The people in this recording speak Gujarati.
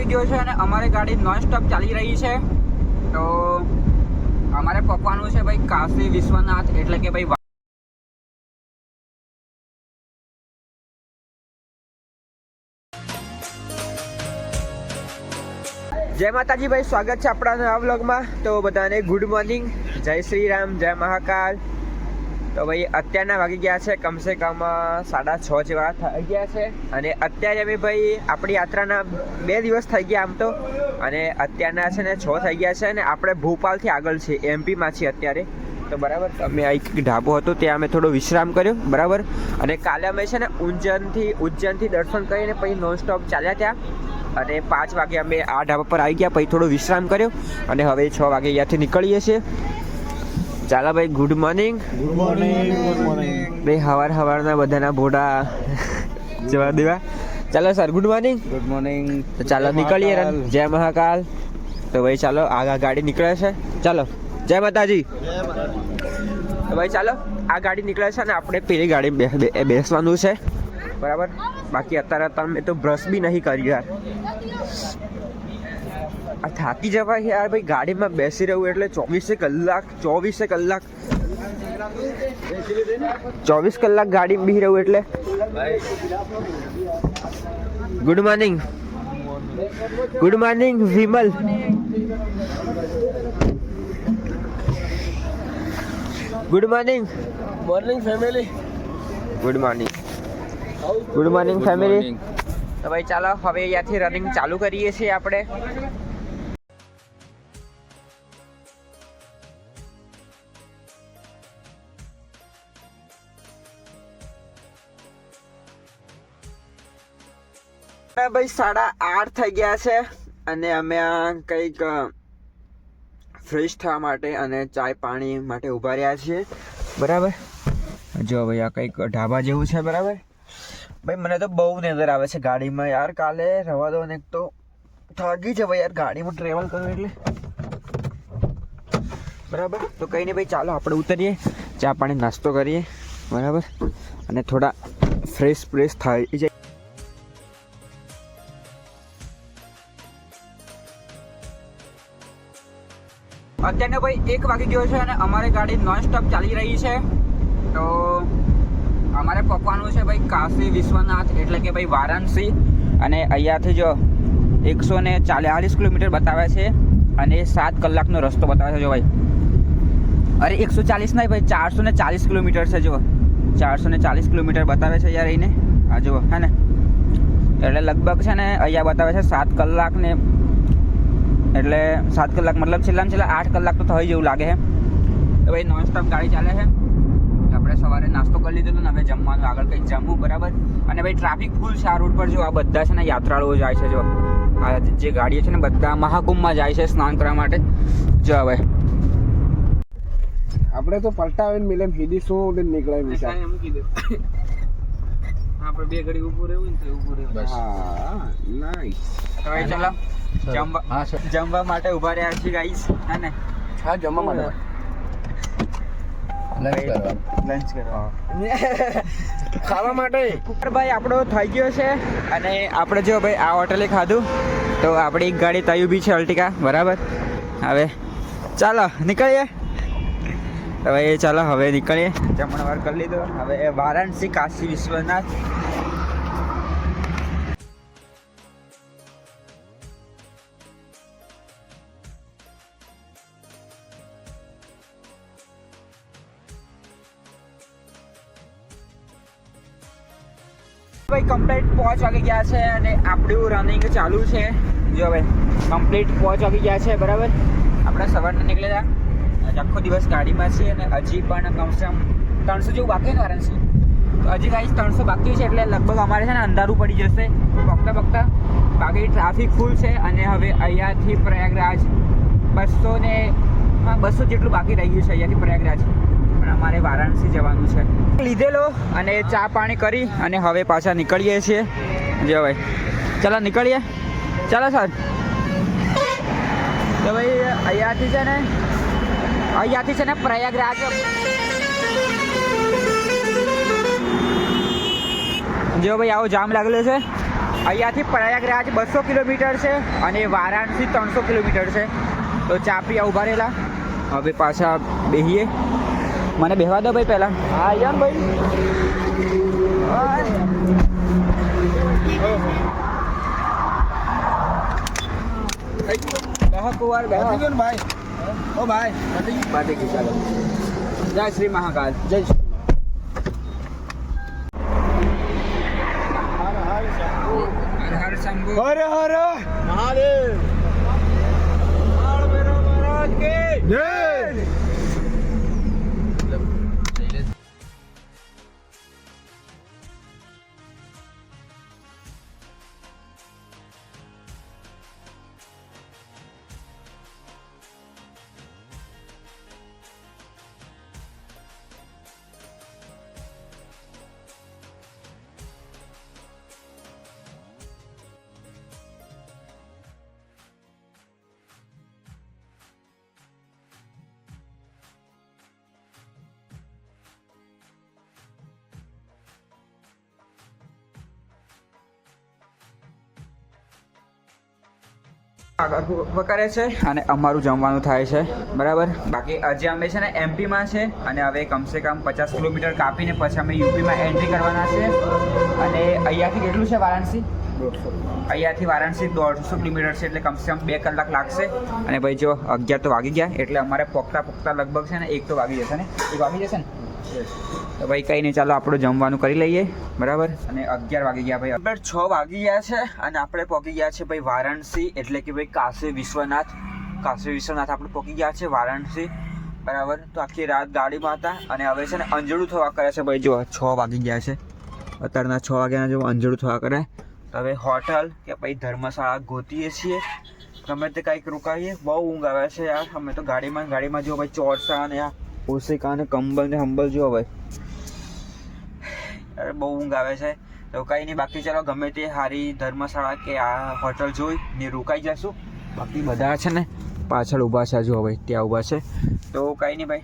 વાગી ગયો છે અને અમારી ગાડી નોન સ્ટોપ ચાલી રહી છે. તો અમારે પકવાનું છે ભાઈ કાશી વિશ્વનાથ, એટલે કે ભાઈ જય માતાજી, ભાઈ સ્વાગત છે આપણા નવા વ્લોગમાં તો બધાને ગુડ મોર્નિંગ જય શ્રી રામ, જય મહાકાલ. તો ભાઈ, અત્યારના વાગી ગયા છે કમસે કમ સાડા છ જેવા થઈ ગયા છે. અને અત્યારે અમે ભાઈ, આપણી યાત્રાના બે દિવસ થઈ ગયા આમ તો. અને અત્યારના છે ને, છ થઈ ગયા છે અને આપણે ભોપાલથી આગળ છે એમપીમાં છીએ અત્યારે. તો બરાબર, અમે આ એક ઢાબો હતો, ત્યાં અમે થોડો વિશ્રામ કર્યો, બરાબર? અને કાલે અમે છે ને ઉજ્જૈનથી ઉજ્જૈનથી દર્શન કરીને પછી નોનસ્ટોપ ચાલ્યા ત્યાં. અને પાંચ વાગે અમે આ ઢાબા પર આવી ગયા, પછી થોડો વિશ્રામ કર્યો. અને હવે છ વાગે અહીંયાથી નીકળીએ છીએ. ચાલો ભાઈ good morning good morning good morning ભાઈ હવાર હવારના બધાના ભોડા જવા દેવા. ચાલો sir good morning good morning તો ચાલો નીકળીએ રન જય મહાકાલ. તો ભાઈ ચાલો આગળ ગાડી નીકળે છે. ચાલો જય માતાજી. તો ભાઈ ચાલો આ ગાડી નીકળે છે ને આપણે પેલી ગાડી બેસવાનું છે. બરાબર? બાકી અત્યારે તમે તો બ્રશ બી નહીં કર્યું યાર. આ થાકી જવાય યાર. ભાઈ ગાડીમાં બેસી રહ્યું એટલે ચોવીસે કલાક ચોવીસે કલાક. ચોવીસ કલાક ગાડી બી રહ્યું એટલે. Good morning good morning Vimal. Good morning morning family good morning good morning family તો ભાઈ ચાલો હવે અહીંયાથી રનિંગ ચાલુ કરીએ છીએ આપણે. ભાઈ સાડા આઠ થઈ ગયા છે અને અમે આ કંઈક ફ્રેશ થવા માટે અને ચાય પાણી માટે ઊભા રહ્યા છીએ. બરાબર? જો ભાઈ આ કંઈક ઢાબા જેવું છે, બરાબર? ભાઈ, મને તો બહુ નજર આવે છે ગાડીમાં યાર, કાલે રવા દો ને એક તો થાકી જવાય યાર, ગાડીમાં ટ્રેવલ કરું એટલે. બરાબર? તો કંઈ નહીં ભાઈ, ચાલો આપણે ઉતરીએ, ચા પાણી નાસ્તો કરીએ. બરાબર? અને થોડા ફ્રેશ ફ્રેશ થઈ જાય અત્યારનો ભાઈ એક વાગી ગયો છે અને અમારી ગાડી નોન સ્ટોપ ચાલી રહી છે. તો અમારે પકવાનું છે ભાઈ કાશી વિશ્વનાથ, એટલે કે ભાઈ વારાણસી. અને અહીંયાથી જો એકસો ને ચાલીસ કિલોમીટર બતાવે છે અને સાત કલાકનો રસ્તો બતાવે છે જો ભાઈ. અરે એકસો ચાલીસ નહીં ભાઈ, ચારસો ને ચાલીસ કિલોમીટર છે જો ચારસો ને ચાલીસ કિલોમીટર બતાવે છે યાર એને આ જુઓ, હે ને? એટલે લગભગ છે ને અહીંયા બતાવે છે સાત કલાક ને એટલે સાત કલાક મતલબ છેલ્લા છેલ્લા આઠ કલાક તો થઈ જેવું લાગે છે. તો ભાઈ નોન સ્ટોપ ગાડી ચાલે છે. આપણે સવારે નાસ્તો કરી લીધો હતો ને હવે જમવાનું આગળ કંઈક જમવું બરાબર? અને ભાઈ ટ્રાફિક ફૂલ છે આ રોડ પર જો આ બધા છે ને યાત્રાળુઓ જાય છે જો. આ જે ગાડીઓ છે ને બધા મહાકુંભમાં જાય છે સ્નાન કરવા માટે. જો હવે. આપણે તો પલટાવીને મિલેમ હિદી શું નીકળાય વિચાર આપણે બે ઘડી ઊભું રહેવું ને તો ઊભું રહેવું હા નાઈસ તો એ ચાલો જમવા હા સર જમવા માટે ઊભા રહ્યા છીએ ગાઈસ હે ને? હા જમવા માટે. લંચ કરવા. ખાવા માટે? ભાઈ આપણો થઈ ગયો છે અને આપણે જો ભાઈ આ હોટલે ખાધું તો આપણી એક ગાડી તય બી છે અલ્ટિકા બરાબર? હવે ચાલો નીકળીએ. તો એ ચાલો, હવે નીકળીએ. જમણવાર કરી લીધો. હવે વારાણસી, કાશી, વિશ્વનાથ. ભાઈ કમ્પ્લીટ પહોંચ વાગી ગયા છે અને આપણું રનિંગ ચાલુ છે. જો ભાઈ કમ્પ્લીટ પહોંચ વાગી ગયા છે, બરાબર? આપણે સવારના નીકળેલા આખો દિવસ ગાડીમાં છીએ અને હજી પણ કમસે કમ ત્રણસો જેવું બાકી ને વારાણસી તો હજી ગાઈસ ત્રણસો બાકી છે એટલે લગભગ અમારે છે ને અંધારું પડી જશે. પગતા પગતા બાકી ટ્રાફિક ફૂલ છે અને હવે અહીંયાથી પ્રયાગરાજ બસો ને બસો જેટલું બાકી રહી ગયું છે અહીંયાથી પ્રયાગરાજ. પણ અમારે વારાણસી જવાનું છે. લીધેલો અને ચા પાણી કરી અને હવે પાછા નીકળીએ છીએ. જો ભાઈ, ચાલો નીકળીએ. ચાલો સર તો ભાઈ, અહીંયાથી છે ને અહીંયાથી છે ને પ્રયાગરાજ. જો ભાઈ આવો જામ લાગેલો છે. અહીંયાથી પ્રયાગરાજ બસો કિલોમીટર છે અને વારાણસી ત્રણસો કિલોમીટર છે. તો ચા પીવા ઊભા રહેલા. હવે પાછા બેહીએ. મને બેહવા દો ભાઈ પહેલાં. હા યાર ભાઈ. બેહો કુંવર બેહો પતી ગયું ને ભાઈ. ઓ ભાઈ પતી ગયું? બાતે કી ચાલો જય શ્રી મહાકાલ જય શ્રી હર હર શંભુ કરે છે અને અમારું જમવાનું થાય છે. બરાબર? બાકી આજે અમે છે ને એમપીમાં છે અને હવે કમસે કમ પચાસ કિલોમીટર કાપીને પછી અમે યુપીમાં એન્ટ્રી કરવાના છે. અને અહીંયાથી કેટલું છે વારાણસી? અહીંયાથી વારાણસી દોઢસો કિલોમીટર છે એટલે કમસે કમ બે કલાક લાગશે. અને ભાઈ જો અગિયાર તો વાગી ગયા એટલે અમારે પોખતા પોખતા લગભગ છે ને એક તો વાગી જશે ને? એક વાગી જશે ને? તો ભાઈ કંઈ નહીં ચાલો આપણું જમવાનું કરી લઈએ. બરાબર? અને અગિયાર વાગી ગયા ભાઈ. અગિયાર છ વાગી ગયા છે અને આપણે પહોંચી ગયા છે ભાઈ વારાણસી, એટલે કે ભાઈ કાશી વિશ્વનાથ. કાશી વિશ્વનાથ આપણે પહોંચી ગયા છે વારાણસી. બરાબર? તો આખી રાત ગાડીમાં હતા અને હવે છે ને અંજળું થવા કરે છે ભાઈ. જો છ વાગી ગયા છે. અત્યારના છ વાગ્યાના જો અંજળું થવા કરે. તો હવે હોટલ કે ભાઈ ધર્મશાળા ગોતીએ છીએ. ગમે તે કંઈક રોકાઈએ. બહુ ઊંઘ આવે છે યાર. અમે તો ગાડીમાં ગાડીમાં જો ભાઈ ચોરસા ને આ ઓશિકા ને કંબલ ને હંબલ જો ભાઈ. અરે બહુ ઊંઘ આવે છે. તો કંઈ નહીં, બાકી ચાલો ગમે તે સારી ધર્મશાળા કે આ હોટલ જોઈ, ને રોકાઈ જશું. બાકી બધા છે ને, પાછળ ઊભા છે જો હવે ત્યાં ઊભા છે. તો કંઈ નહીં ભાઈ.